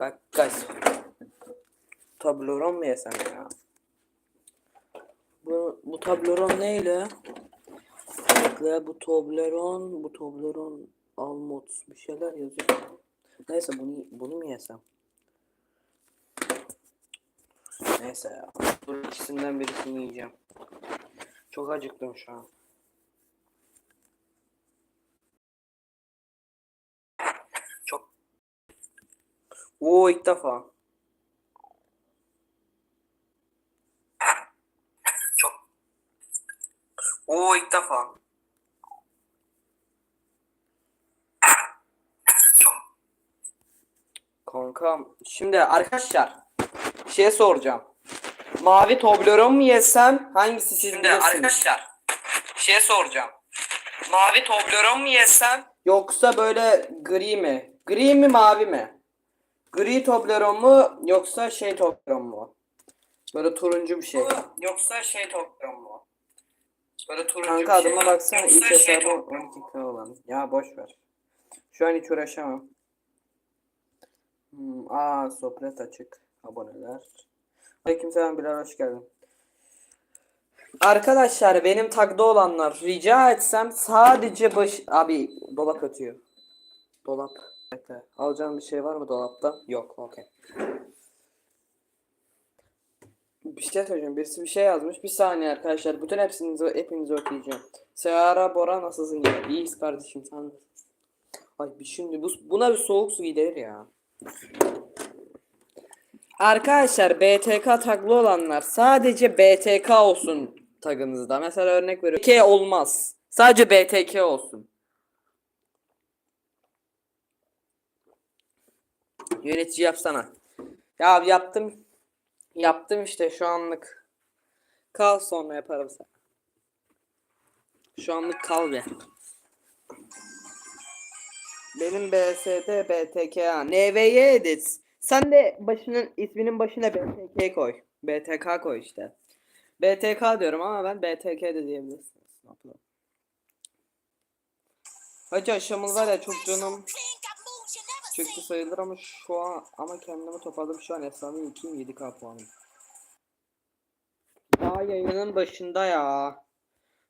Bak guys. Tabloron mu yesem ya? Bu, bu tabloron neyle? Bekle bu Toblerone, bu Toblerone Almut bir şeyler yazıyor. Neyse bunu bunu mu yesem? Neyse ya. Dur ikisinden birisini yiyeceğim. Çok acıktım şu an. Oo ilk defa. Çok. Oo ilk defa. Kankam şimdi arkadaşlar şey soracağım. Mavi Toblerone mu yesem hangisi siz Şimdi bilirsiniz? arkadaşlar, şey soracağım. Mavi Toblerone mu yesem yoksa böyle gri mi? Gri mi mavi mi? Gri Toblerone mu yoksa şey Toblerone mu? Böyle turuncu bir şey. yoksa şey Toblerone mu? Böyle turuncu Kanka bir şey. adıma baksana Yoksa ilk şey Toblerone. 12K olan. Ya boş ver. Şu an hiç uğraşamam. Hmm, aa sohbet açık. Aboneler. Aleykümselam Bilal hoş geldin. Arkadaşlar benim tagda olanlar rica etsem sadece baş... Abi dolap ötüyor. Dolap. Bekle. Alacağım bir şey var mı dolapta? Yok. Okey. Bir şey söyleyeceğim. Birisi bir şey yazmış. Bir saniye arkadaşlar. Bütün hepsini hepinizi okuyacağım. Seyara Bora nasılsın ya? İyiyiz kardeşim sen? Ay bir şimdi bu, buna bir soğuk su gider ya. Arkadaşlar BTK taglı olanlar sadece BTK olsun tagınızda. Mesela örnek veriyorum. BTK olmaz. Sadece BTK olsun. Yönetici yapsana. Ya yaptım. Yaptım işte şu anlık. Kal sonra yaparım sen. Şu anlık kal be. Benim BSD BTK NVY edit. Sen de başının isminin başına BTK koy. BTK koy işte. BTK diyorum ama ben BTK de diyebilirsiniz. Hacı aşamız var ya çok canım çıktı sayılır ama şu an ama kendimi toparladım şu an efsane 2'yim 7k puanım. Daha yayının başında ya.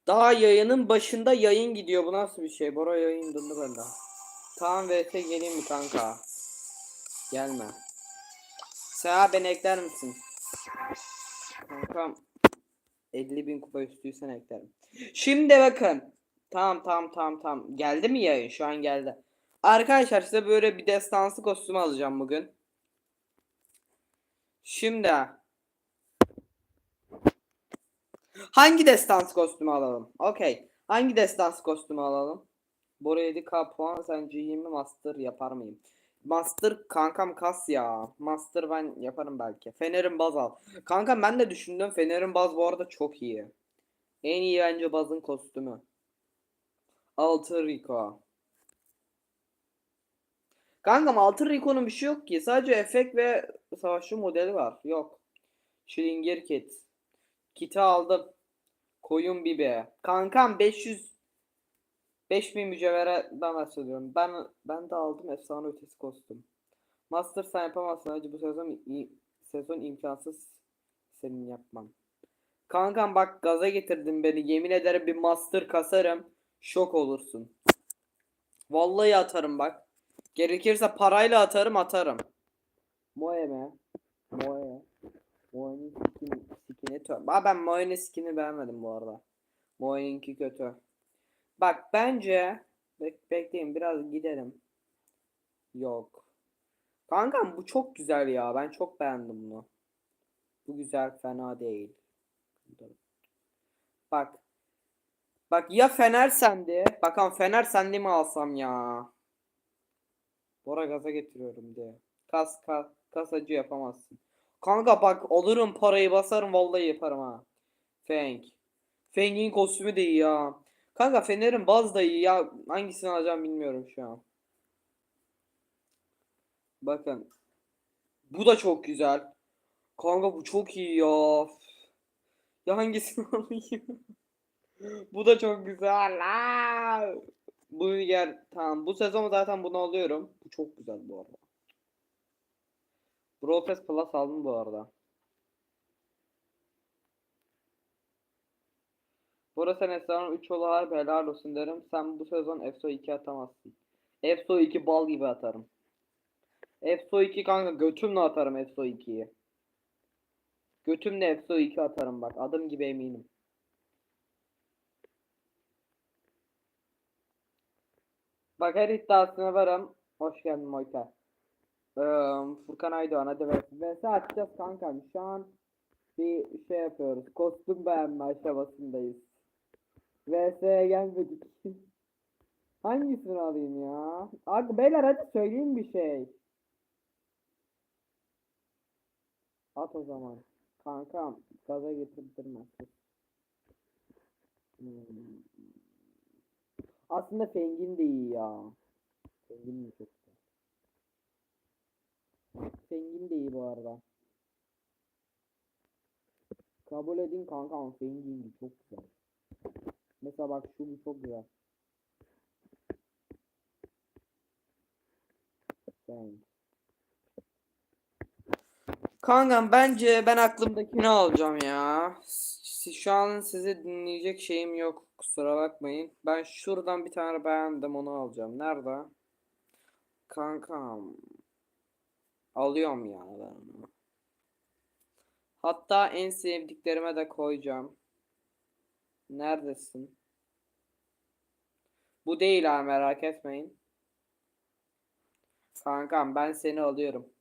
Daha yayının başında yayın gidiyor. Bu nasıl bir şey? Bora yayın döndü bende. Tamam VS geleyim mi kanka? Gelme. Sen beni ekler misin? Kankam 50 bin kupa üstüysen eklerim. Şimdi bakın. Tamam tamam tamam tamam. Geldi mi yayın? Şu an geldi. Arkadaşlar size böyle bir destansı kostüm alacağım bugün. Şimdi. Hangi destansı kostümü alalım? Okey. Hangi destansı kostümü alalım? Bora 7k puan sence 20 master yapar mıyım? Master kankam kas ya. Master ben yaparım belki. Fener'in baz al. Kankam ben de düşündüm. Fener'in baz bu arada çok iyi. En iyi bence bazın kostümü. Altı Rico. Kankam Altı Rico'nun bir şey yok ki. Sadece efekt ve savaşçı modeli var. Yok. Schillinger kit. Kit'i aldım. Koyun bibi. Kankam 500 5000 mücevherden bahsediyorum. Ben ben de aldım efsane ötesi kostüm. Master sen yapamazsın hacı bu sezon sezon imkansız senin yapman. Kankam bak gaza getirdin beni. Yemin ederim bir master kasarım. Şok olursun. Vallahi atarım bak. Gerekirse parayla atarım atarım. Moe mi? Moe. Moe'nin skin, skini tö- Aa, ben Moe'nin skin'i beğenmedim bu arada. Moe'ninki kötü. Bak bence bek bekleyin biraz gidelim. Yok. Kankam bu çok güzel ya. Ben çok beğendim bunu. Bu güzel fena değil. Bak. Bak ya Fener sende. Bakalım Fener sende mi alsam ya? Bora gaza getiriyorum diye. Kas kas kasacı yapamazsın. Kanka bak alırım parayı basarım vallahi yaparım ha. Feng. Feng'in kostümü de iyi ya. Kanka Fener'in baz da iyi ya. Hangisini alacağım bilmiyorum şu an. Bakın. Bu da çok güzel. Kanka bu çok iyi ya. Ya hangisini alayım? bu da çok güzel. Aa! Bu yer tamam. Bu sezon zaten bunu alıyorum. Bu çok güzel bu arada. Brawl Pass Plus aldım bu arada. Burası Esra'nın 3 yolu harbi helal olsun derim. Sen bu sezon EFSO 2 atamazsın. EFSO 2 bal gibi atarım. EFSO 2 kanka götümle atarım EFSO 2'yi. Götümle EFSO 2 atarım bak adım gibi eminim. Bak her iddiasına varım. Hoş geldin Moyta. Ee, Furkan Aydoğan hadi ve vs atacağız kankam. Şu an bir şey yapıyoruz. Kostüm beğenme aşamasındayız. VS'ye gelmedik. Hangisini alayım ya? Abi beyler hadi söyleyin bir şey. At o zaman. Kankam gaza getirdirme. Hmm. Aslında Fengin de iyi ya. Fengin mi çok güzel. Fengin de iyi bu arada. Kabul edin kanka ama Fengin de çok güzel. Mesela bak şu çok güzel. Feng. Kankam bence ben aklımdakini alacağım ya. Şu an sizi dinleyecek şeyim yok. Kusura bakmayın. Ben şuradan bir tane beğendim onu alacağım. Nerede? Kankam. Alıyorum ya ben onu. Hatta en sevdiklerime de koyacağım. Neredesin? Bu değil ha merak etmeyin. Kankam ben seni alıyorum.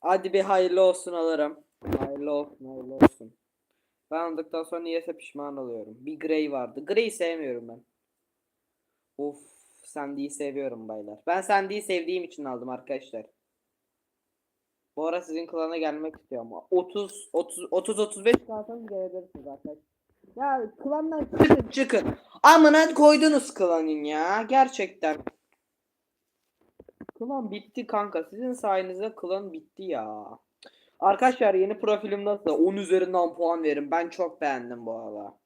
Hadi bir hayırlı olsun alırım. Hayırlı olsun hayırlı olsun. Ben aldıktan sonra niyeyse pişman oluyorum. Bir Grey vardı. Grey'i sevmiyorum ben. Of Sandy'yi seviyorum baylar. Ben Sandy'yi sevdiğim için aldım arkadaşlar. Bu ara sizin klana gelmek istiyorum. 30 30 30 35 kalsanız gelebilirsiniz arkadaşlar. Ya klandan çıkın çıkın. Amına koydunuz klanın ya. Gerçekten. Klan bitti kanka. Sizin sayenizde klan bitti ya. Arkadaşlar yeni profilim nasıl? 10 üzerinden puan verin. Ben çok beğendim bu arada.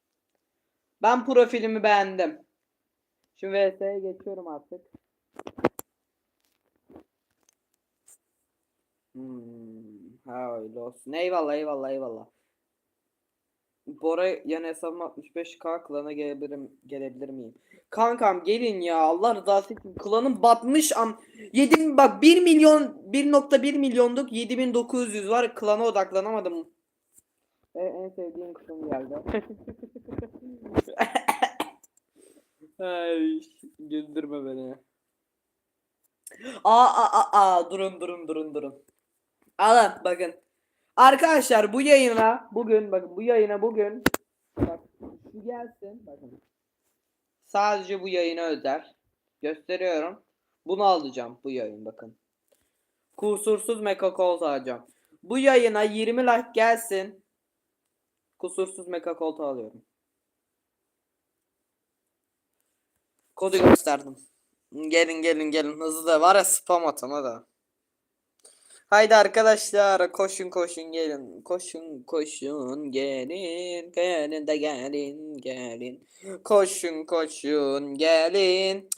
Ben profilimi beğendim. Şimdi VS'ye geçiyorum artık. Hmm, ha öyle olsun. Eyvallah eyvallah eyvallah. Bora yan hesabıma 65k klana gelebilirim gelebilir miyim? Kankam gelin ya Allah rızası için klanım batmış am 7 bak 1 milyon 1.1 milyonduk 7900 var klana odaklanamadım. E, en sevdiğim kısım geldi. Ay, güldürme beni. Aa, aa, aa, durun durun durun durun. Alın bakın. Arkadaşlar bu yayına bugün bakın bu yayına bugün bak şu gelsin bakın. Sadece bu yayına özel. Gösteriyorum. Bunu alacağım bu yayın bakın. Kusursuz Mecha Colt alacağım. Bu yayına 20 like gelsin. Kusursuz Mecha Colt alıyorum. Kodu gösterdim. Gelin gelin gelin hızlı da var ya spam atama da. Haydi arkadaşlar koşun koşun gelin. Koşun koşun gelin. Gelin de gelin gelin. Koşun koşun gelin.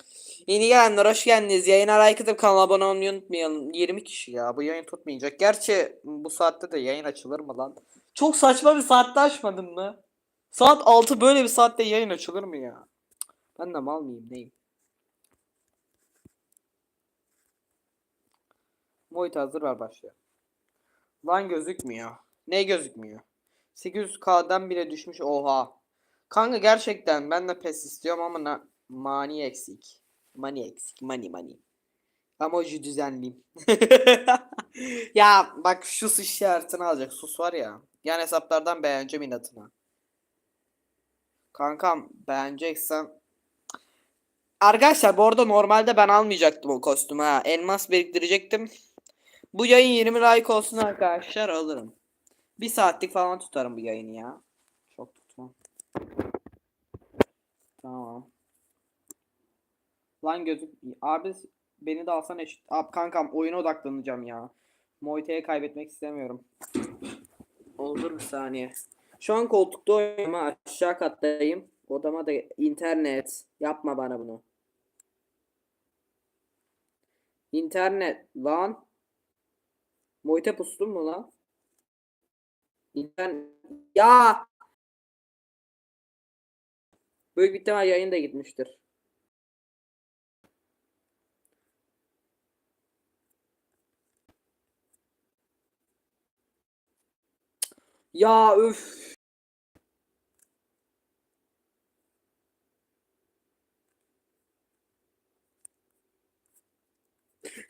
Yeni gelenler hoş geldiniz. Yayına like atıp kanala abone olmayı unutmayalım. 20 kişi ya bu yayın tutmayacak. Gerçi bu saatte de yayın açılır mı lan? Çok saçma bir saatte açmadın mı? Saat 6 böyle bir saatte yayın açılır mı ya? Ben de mal mıyım neyim? Moit hazır ver başlıyor. Lan gözükmüyor. Ne gözükmüyor? 800k'dan bile düşmüş oha. Kanka gerçekten ben de pes istiyorum ama na mani eksik. Mani eksik. Mani mani. Emoji düzenleyeyim. ya bak şu sus işaretini alacak. Sus var ya. Yan hesaplardan beğeneceğim inatına. Kankam beğeneceksen Arkadaşlar bu arada normalde ben almayacaktım o kostümü ha. Elmas biriktirecektim. Bu yayın 20 like olsun arkadaşlar alırım. Bir saatlik falan tutarım bu yayını ya. Çok tutmam. Tamam. Lan gözük. Abi beni de alsan eşit. Abi kankam oyuna odaklanacağım ya. Moite'ye kaybetmek istemiyorum. Olur bir saniye. Şu an koltukta oynuyorum aşağı kattayım. Odama da internet. Yapma bana bunu. İnternet lan. Moite pustun mu lan? İnternet. Ya. Büyük ihtimal yayın da gitmiştir. Ya öf.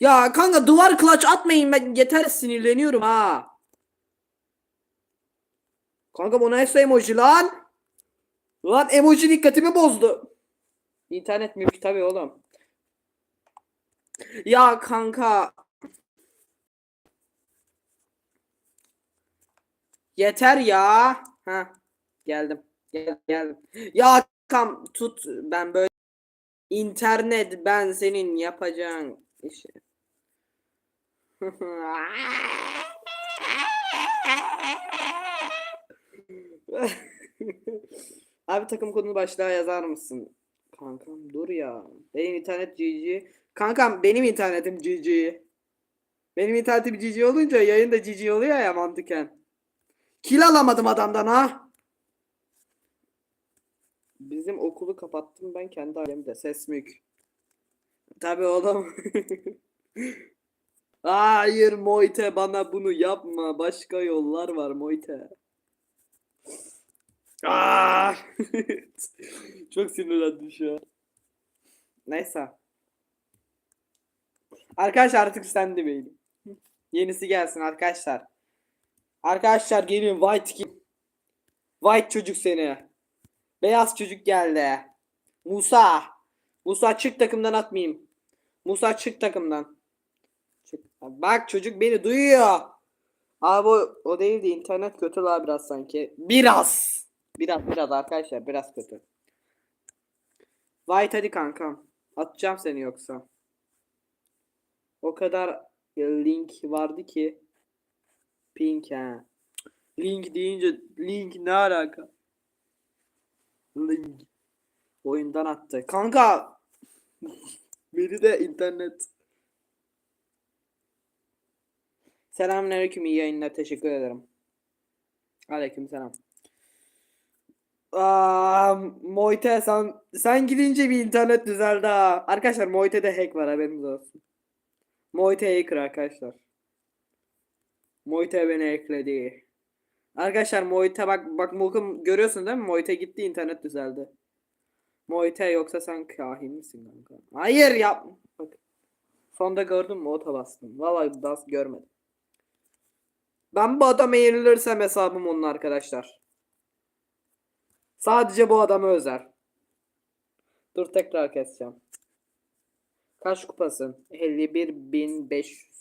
Ya kanka duvar clutch atmayın ben yeter sinirleniyorum ha. Kanka bu nasıl emoji lan? Lan emoji dikkatimi bozdu. İnternet mülk tabi oğlum. Ya kanka. Yeter ya. Ha geldim. Gel, geldim. Ya kam tut ben böyle internet ben senin yapacağın işi. Abi takım kodunu başlığa yazar mısın? Kankam dur ya. Benim internet GG. Kankam benim internetim GG. Benim internetim GG olunca yayın da GG oluyor ya mantıken. Kil alamadım adamdan ha. Bizim okulu kapattım ben kendi alemde. Ses mük. Tabii oğlum. Hayır Moite bana bunu yapma. Başka yollar var Moite. Ah! Çok sinirlendim şu an. Neyse. Arkadaşlar artık sen de benim. Yenisi gelsin arkadaşlar. Arkadaşlar gelin White kim? White çocuk seni. Beyaz çocuk geldi. Musa. Musa çık takımdan atmayayım. Musa çık takımdan. Çık. Bak çocuk beni duyuyor. Abi o, o değildi internet kötü la biraz sanki. Biraz. Biraz biraz arkadaşlar biraz kötü. White hadi kankam. Atacağım seni yoksa. O kadar link vardı ki. Pink ha. Link deyince link ne alaka? Link. Oyundan attı. Kanka. Beni de internet. Selamünaleyküm iyi yayınlar teşekkür ederim. Aleyküm selam. Moite sen sen gidince bir internet düzeldi ha. Arkadaşlar Moite'de hack var haberiniz olsun. Moite hacker arkadaşlar. Moite beni ekledi. Arkadaşlar Moite bak bak Mokum görüyorsun değil mi? Moite gitti internet düzeldi. Moite yoksa sen kahin misin kanka? Hayır yap. Bak. Sonda gördün mü? Ota bastım. Vallahi das görmedim. Ben bu adama yenilirsem hesabım onun arkadaşlar. Sadece bu adama özel. Dur tekrar keseceğim. Kaç kupasın? 51.500.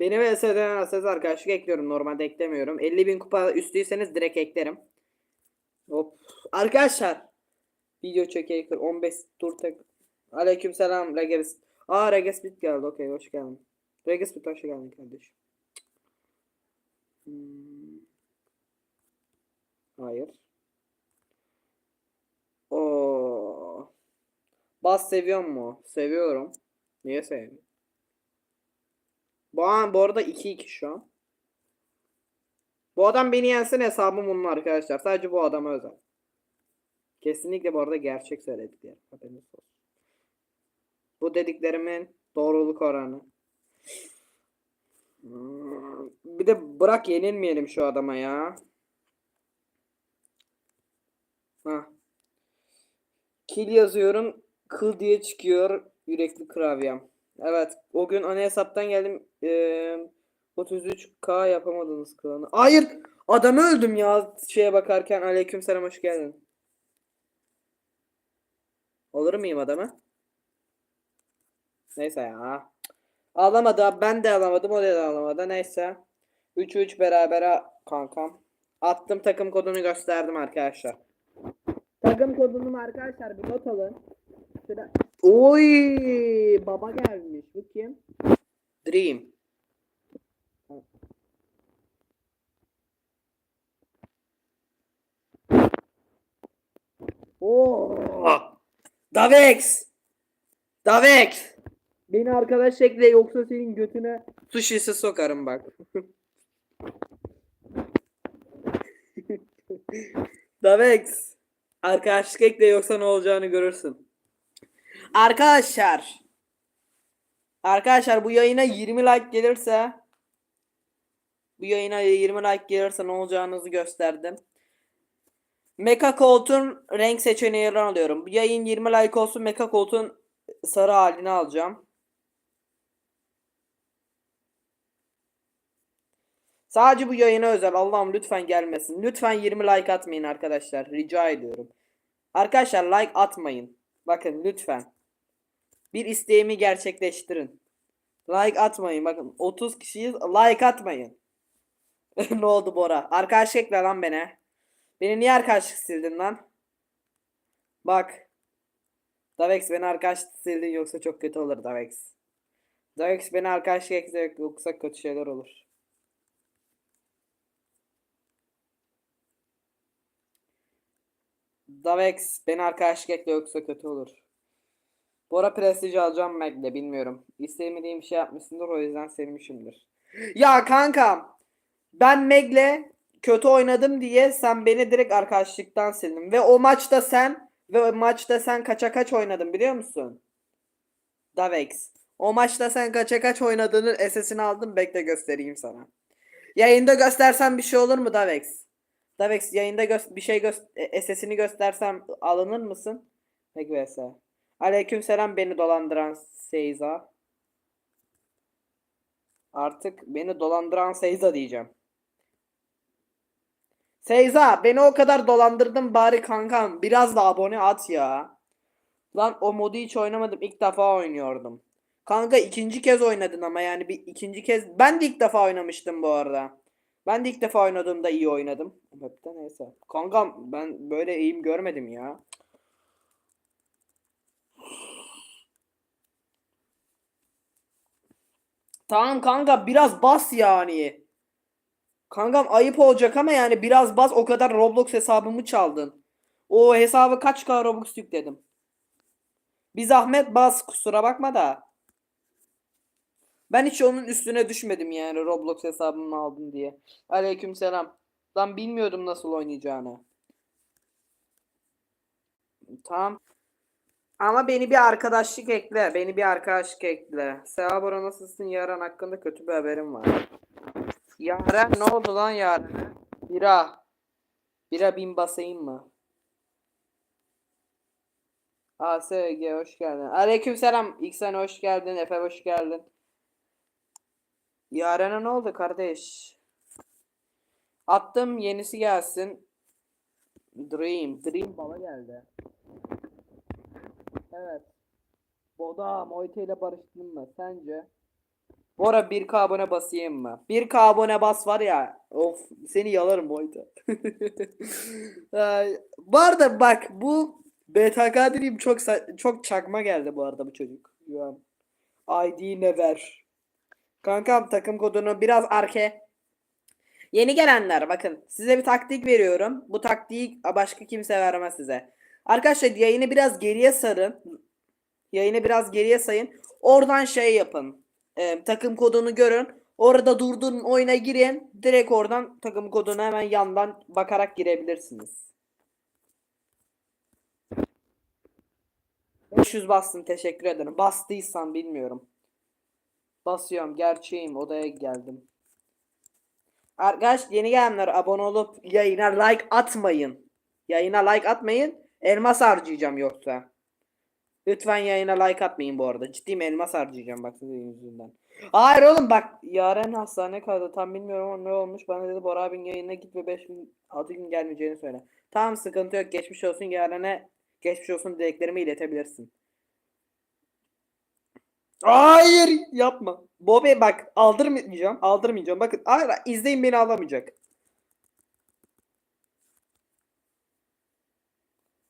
Beni ve SDN arkadaşlık ekliyorum. Normalde eklemiyorum. 50.000 kupa üstüyseniz direkt eklerim. Hop. Arkadaşlar. Video çeker 15 dur tek. Aleyküm selam Reges. Aa Reges bit geldi. Okey hoş geldin. Reges bit hoş geldin kardeşim. Hmm. Hayır. Oo. Bas seviyor mu? Seviyorum. Niye sevmiyorum? Bu bu arada 2-2 şu an. Bu adam beni yensin hesabım onun arkadaşlar. Sadece bu adama özel. Kesinlikle bu arada gerçek söylediklerim. Haberiniz olsun. Bu dediklerimin doğruluk oranı. Hmm, Bir de bırak yenilmeyelim şu adama ya. Ha. Kill yazıyorum. Kıl diye çıkıyor. Yürekli kravyem. Evet. O gün ana hesaptan geldim. Ee, 33k yapamadınız klanı. Hayır. Adamı öldüm ya. Şeye bakarken. Aleykümselam hoş geldin. Olur muyum adamı? Neyse ya. Alamadı. Ben de alamadım. O da alamadı. Neyse. 3-3 beraber kankam. Attım takım kodunu gösterdim arkadaşlar. Takım kodunu arkadaşlar bir not alın. Şurada. Oy baba gelmiş. Bu kim? Dream. Oo. Davex. Davex. Beni arkadaş ekle yoksa senin götüne su şişesi sokarım bak. Davex. Arkadaşlık ekle yoksa ne olacağını görürsün. Arkadaşlar. Arkadaşlar bu yayına 20 like gelirse bu yayına 20 like gelirse ne olacağınızı gösterdim. Mecha koltuğun renk seçeneğini alıyorum. Yayın 20 like olsun Mecha koltuğun sarı halini alacağım. Sadece bu yayına özel. Allah'ım lütfen gelmesin. Lütfen 20 like atmayın arkadaşlar. Rica ediyorum. Arkadaşlar like atmayın. Bakın lütfen. Bir isteğimi gerçekleştirin. Like atmayın. Bakın 30 kişiyiz. Like atmayın. ne oldu Bora? Arkadaşlık ekle lan beni. Beni niye arkadaşlık sildin lan? Bak. Davex beni arkadaşlık sildin yoksa çok kötü olur Davex. Davex beni arkadaşlık ekle yoksa kötü şeyler olur. Davex beni arkadaşlık ekle yoksa kötü olur. Bora Prestige alacağım Meg'le bilmiyorum. İstemediğim şey yapmışsındır o yüzden sevmişimdir. Ya kankam ben Meg'le kötü oynadım diye sen beni direkt arkadaşlıktan sildin. Ve o maçta sen ve o maçta sen kaça kaç oynadın biliyor musun? Davex. O maçta sen kaça kaç oynadığının SS'ini aldım. Bekle göstereyim sana. Yayında göstersem bir şey olur mu Davex? Davex yayında gö- bir şey gö- e, SS'ini göstersem alınır mısın? Meg vs. Aleykümselam beni dolandıran Seyza. Artık beni dolandıran Seyza diyeceğim. Seyza beni o kadar dolandırdın bari kankam biraz da abone at ya. Lan o modu hiç oynamadım ilk defa oynuyordum. Kanka ikinci kez oynadın ama yani bir ikinci kez ben de ilk defa oynamıştım bu arada. Ben de ilk defa oynadığımda iyi oynadım. Hatta neyse. Kankam ben böyle eğim görmedim ya. Tamam kanka biraz bas yani. Kankam ayıp olacak ama yani biraz bas o kadar Roblox hesabımı çaldın. O hesabı kaç kadar Robux yükledim. Bir zahmet bas kusura bakma da. Ben hiç onun üstüne düşmedim yani Roblox hesabımı aldım diye. Aleykümselam. Lan bilmiyordum nasıl oynayacağını. Tamam. Ama beni bir arkadaşlık ekle. Beni bir arkadaşlık ekle. Seha Bora nasılsın? Yaren hakkında kötü bir haberim var. Yaren ne oldu lan Yaren'e? Bira. Bira bin basayım mı? ASG hoş geldin. Aleykümselam. İksen hoş geldin. Efe hoş geldin. Yaren'e ne oldu kardeş? Attım yenisi gelsin. Dream. Dream bana geldi. Evet. Boda Moite ile barıştın mı sence? Bora 1k abone basayım mı? 1k abone bas var ya. Of seni yalarım. Ay, bu arada bak bu BTK Dream çok çok çakma geldi bu arada bu çocuk. ID ne ver? Kankam takım kodunu biraz arke. Yeni gelenler bakın size bir taktik veriyorum. Bu taktiği başka kimse vermez size. Arkadaşlar yayını biraz geriye sarın. Yayını biraz geriye sayın. Oradan şey yapın. Ee, takım kodunu görün. Orada durdurun oyuna girin. Direkt oradan takım kodunu hemen yandan bakarak girebilirsiniz. 500 bastın teşekkür ederim. Bastıysan bilmiyorum. Basıyorum gerçeğim odaya geldim. Arkadaş yeni gelenler abone olup yayına like atmayın. Yayına like atmayın. Elmas harcayacağım yoksa. Lütfen yayına like atmayın bu arada. Ciddiyim elmas harcayacağım bak sizin yüzünden. Hayır oğlum bak Yaren hastane kaldı tam bilmiyorum ama ne olmuş bana dedi Bora abin yayına git ve 5 gün 6 gün gelmeyeceğini söyle. Tamam sıkıntı yok geçmiş olsun Yaren'e geçmiş olsun dileklerimi iletebilirsin. Hayır yapma. Bobby bak aldırmayacağım aldırmayacağım bakın hayır izleyin beni alamayacak.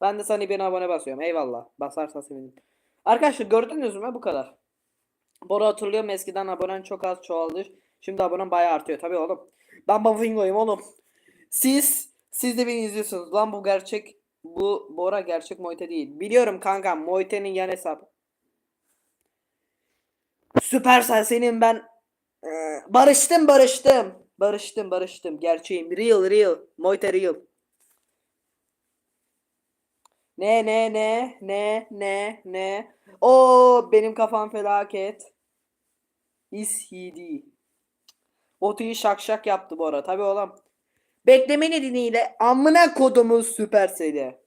Ben de sana bir abone basıyorum. Eyvallah. Basarsan sevinirim. Arkadaşlar gördünüz mü? Bu kadar. Bora hatırlıyorum eskiden abonen çok az çoğaldı. Şimdi abonen bayağı artıyor. Tabii oğlum. Ben Bafingo'yum oğlum. Siz siz de beni izliyorsunuz. Lan bu gerçek bu Bora gerçek Moite değil. Biliyorum kankam Moite'nin yan hesabı. Süpersel senin ben Ee, barıştım barıştım. Barıştım barıştım. Gerçeğim. Real real. Moite real. Ne ne ne ne ne ne. O benim kafam felaket. Is he değil. Otuyu şak yaptı bu ara. Tabi oğlum. Bekleme nedeniyle amına kodumun süperseli.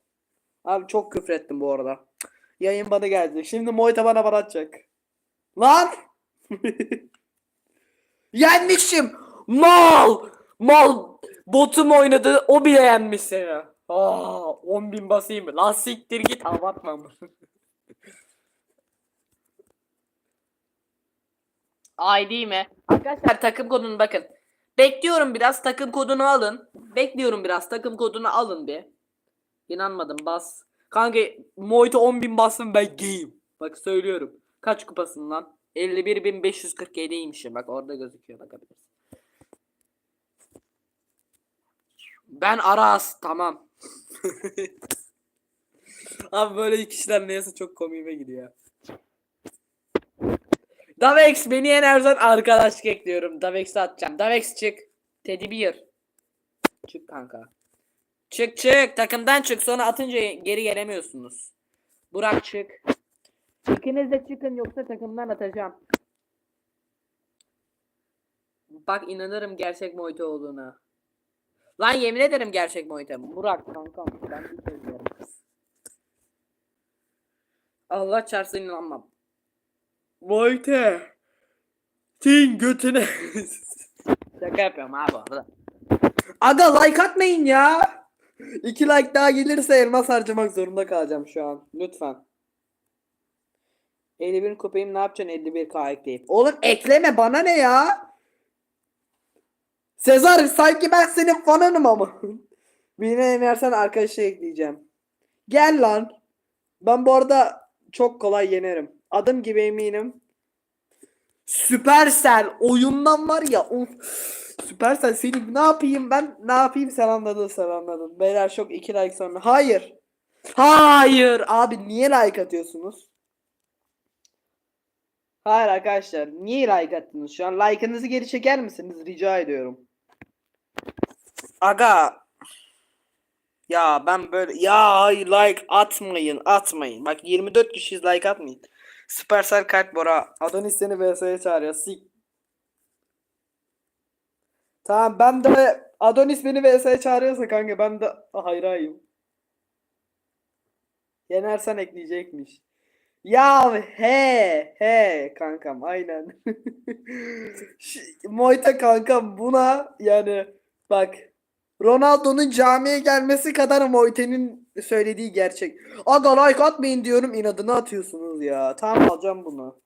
Abi çok küfrettim bu arada. Yayın bana geldi. Şimdi Moita bana bana atacak. Lan! Yenmişim. Mal! Mal! Botum oynadı. O bile yenmiş seni. Aa, 10 bin basayım mı? Lan siktir git abartma. ID mi? Arkadaşlar takım kodunu bakın. Bekliyorum biraz takım kodunu alın. Bekliyorum biraz takım kodunu alın bir. İnanmadım bas. Kanka Moite 10 bin bastım ben gayim. Bak söylüyorum. Kaç kupasın lan? 51.547'ymişim. Bak orada gözüküyor bakabilirsin. Ben Aras tamam. Abi böyle kişiler neyse çok komiğime gidiyor. Davex beni yenersen arkadaşlık ekliyorum. Davex'i atacağım. Davex çık. Teddy Bear. Çık kanka. Çık çık. Takımdan çık. Sonra atınca geri gelemiyorsunuz. Burak çık. İkiniz de çıkın yoksa takımdan atacağım. Bak inanırım gerçek Moite olduğuna. Lan yemin ederim gerçek Moite. Burak kankam ben bir. Allah çarpsın inanmam. Moite. Tin götüne. Şaka yapıyorum abi arada. Aga like atmayın ya. İki like daha gelirse elmas harcamak zorunda kalacağım şu an. Lütfen. 51 kopayım ne yapacaksın 51k ekleyip? Oğlum ekleme bana ne ya? Sezar sanki ben senin fanınım ama. Beni yenersen arkadaşı ekleyeceğim. Gel lan. Ben bu arada çok kolay yenerim. Adım gibi eminim. Süpersel oyundan var ya of. Süpersel seni ne yapayım ben ne yapayım sen anladın sen anladın. Beyler çok iki like sonra. Hayır. Hayır abi niye like atıyorsunuz? Hayır arkadaşlar niye like attınız şu an? Like'ınızı geri çeker misiniz rica ediyorum. Aga ya ben böyle ya like atmayın atmayın. Bak 24 kişiyiz like atmayın. Süpersel kalp Bora. Adonis seni VS'ye çağırıyor. Sik. Tamam ben de Adonis beni VS'ye çağırıyorsa kanka ben de hayrayım. Yenersen ekleyecekmiş. Ya he he kankam aynen. Moita kankam buna yani bak Ronaldo'nun camiye gelmesi kadar Moite'nin söylediği gerçek. Aga like atmayın diyorum inadına atıyorsunuz ya. Tamam alacağım bunu.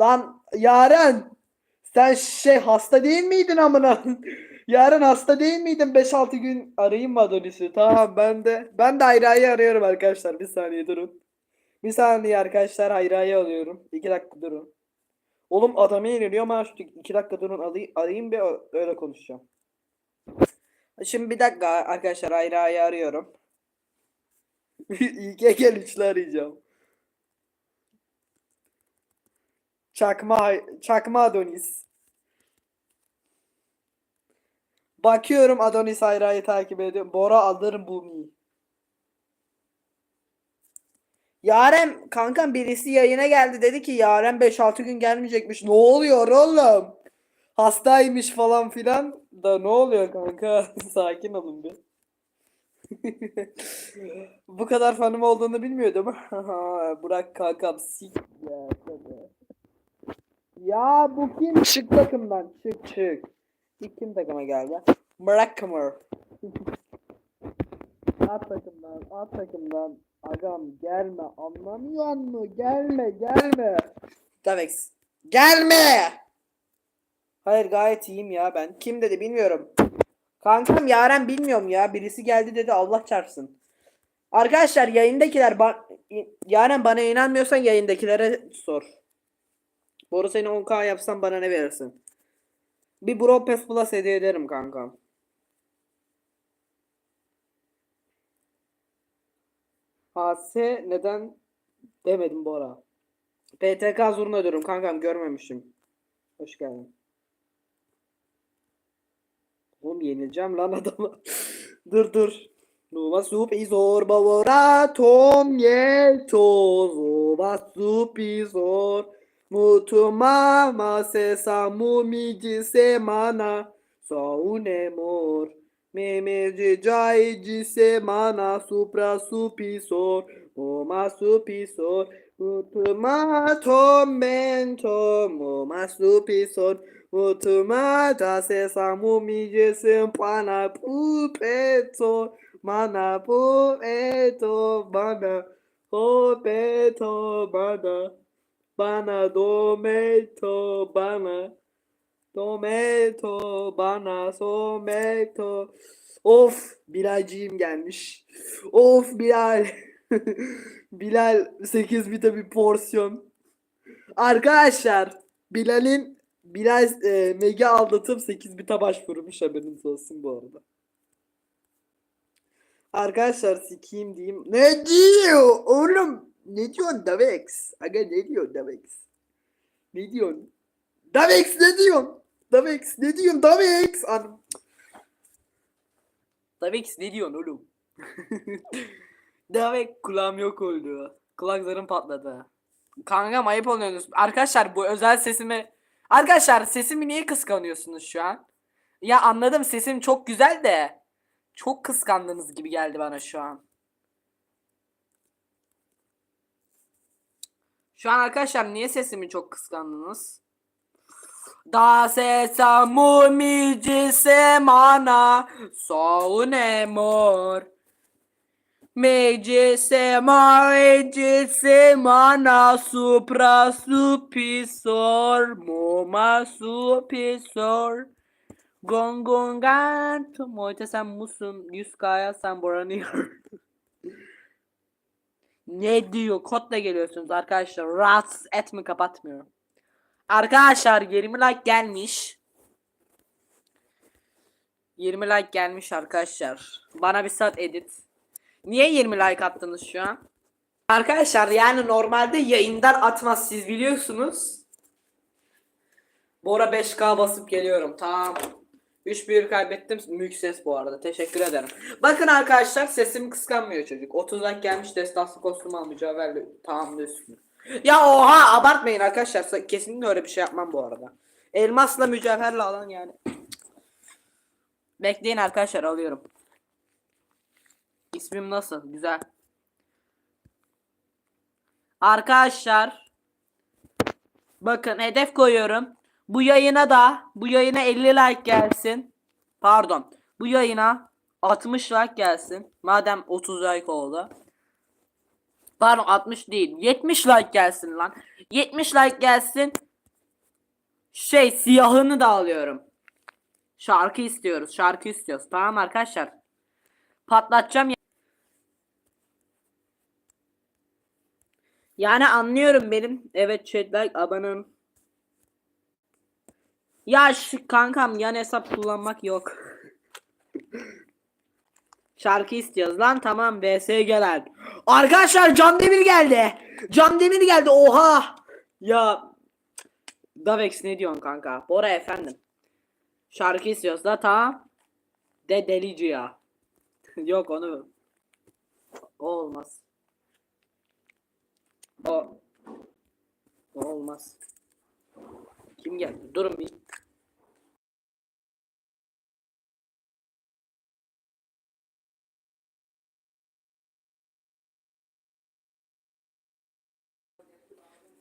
Lan Yaren sen şey hasta değil miydin amına? Yarın hasta değil miydin? 5-6 gün arayayım mı Adonis'i? Tamam ben de ben de Hayra'yı arıyorum arkadaşlar. Bir saniye durun. Bir saniye arkadaşlar Hayra'yı alıyorum. 2 dakika durun. Oğlum adamı yeniliyor ama şu 2 dakika durun alayım, arayayım bir öyle konuşacağım. Şimdi bir dakika arkadaşlar Hayra'yı arıyorum. İlk gel üçlü arayacağım. Çakma Çakma Adonis. Bakıyorum Adonis Hayra'yı takip ediyorum. Bora alır Bumi. Yaren kankam birisi yayına geldi dedi ki Yaren 5-6 gün gelmeyecekmiş. Ne oluyor oğlum? Hastaymış falan filan. Da ne oluyor kanka? Sakin olun bir. Bu kadar fanım olduğunu bilmiyordum. Bırak kankam sik ya. tabii. Ya bu kim? Çık takımdan. Çık çık. İlk kim takıma geldi? Marakamur. at takımdan. At takımdan. Agam gelme. Anlamıyor musun? Gelme gelme. Davex. Gelme. Hayır gayet iyiyim ya ben. Kim dedi bilmiyorum. Kankam Yaren bilmiyorum ya. Birisi geldi dedi Allah çarpsın. Arkadaşlar yayındakiler ba Yaren bana inanmıyorsan yayındakilere sor. Boru seni 10k yapsam bana ne verirsin? Bir Bro Pass Plus hediye ederim kankam. HS neden demedim Bora. PTK zurna diyorum kankam görmemişim. Hoş geldin. Oğlum yenileceğim lan adamı. dur dur. Numa supi zor bavora tom yeto Zova supi zor Mutu mama se samu miji semana Saune mor Meme jai semana supra supi sor Moma supi sor Utuma tormento Moma supi sor Utuma da se samu miji sempana pupeto Mana pupeto bana Pupeto bana Bana dometo bana Tomato bana tomato. Of Bilalciğim gelmiş. Of Bilal. Bilal 8 bite bir porsiyon. Arkadaşlar Bilal'in Bilal e, Mega aldatıp 8 bite başvurmuş haberiniz olsun bu arada. Arkadaşlar sikeyim diyeyim. Ne diyor oğlum? Ne diyorsun Davex? Aga ne diyor Davex? Ne diyorsun? Davex ne diyorsun? Davex ne diyorsun Davex? An Davex ne diyorsun oğlum? Davex kulağım yok oldu. Kulaklarım patladı. Kankam ayıp oluyorsunuz. Arkadaşlar bu özel sesimi... Arkadaşlar sesimi niye kıskanıyorsunuz şu an? Ya anladım sesim çok güzel de. Çok kıskandığınız gibi geldi bana şu an. Şu an arkadaşlar niye sesimi çok kıskandınız? Da se samu mi semana saune mor Me semana semana supra supisor Moma supisor Gongongan Tumoyte sen musun? 100k'ya sen boranıyor. ne diyor? Kodla geliyorsunuz arkadaşlar. Rahatsız etme kapatmıyorum. Arkadaşlar 20 like gelmiş. 20 like gelmiş arkadaşlar. Bana bir saat edit. Niye 20 like attınız şu an? Arkadaşlar yani normalde yayından atmaz siz biliyorsunuz. Bora 5k basıp geliyorum. Tamam. 3-1 kaybettim. Mülk ses bu arada. Teşekkür ederim. Bakın arkadaşlar sesim kıskanmıyor çocuk. 30 like gelmiş destansı kostüm al mücevherli. Tamam da üstüne. Ya oha abartmayın arkadaşlar. Kesinlikle öyle bir şey yapmam bu arada. Elmasla mücevherle alan yani. Bekleyin arkadaşlar alıyorum. İsmim nasıl? Güzel. Arkadaşlar bakın hedef koyuyorum. Bu yayına da bu yayına 50 like gelsin. Pardon. Bu yayına 60 like gelsin. Madem 30 like oldu. Pardon 60 değil. 70 like gelsin lan. 70 like gelsin. Şey siyahını da alıyorum. Şarkı istiyoruz. Şarkı istiyoruz. Tamam arkadaşlar. Patlatacağım. Yani anlıyorum benim. Evet chat like abonem. Ya şu kankam yan hesap kullanmak yok. Şarkı istiyoruz lan tamam vs gelen. Arkadaşlar Can Demir geldi. Can Demir geldi oha. Ya Davex ne diyorsun kanka? Bora efendim. Şarkı istiyoruz da tamam. De delici ya. Yok onu o olmaz. O o olmaz. Kim geldi? Durun bir.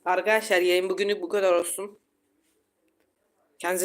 Arkadaşlar yayın bugünlük bu kadar olsun. Kendinize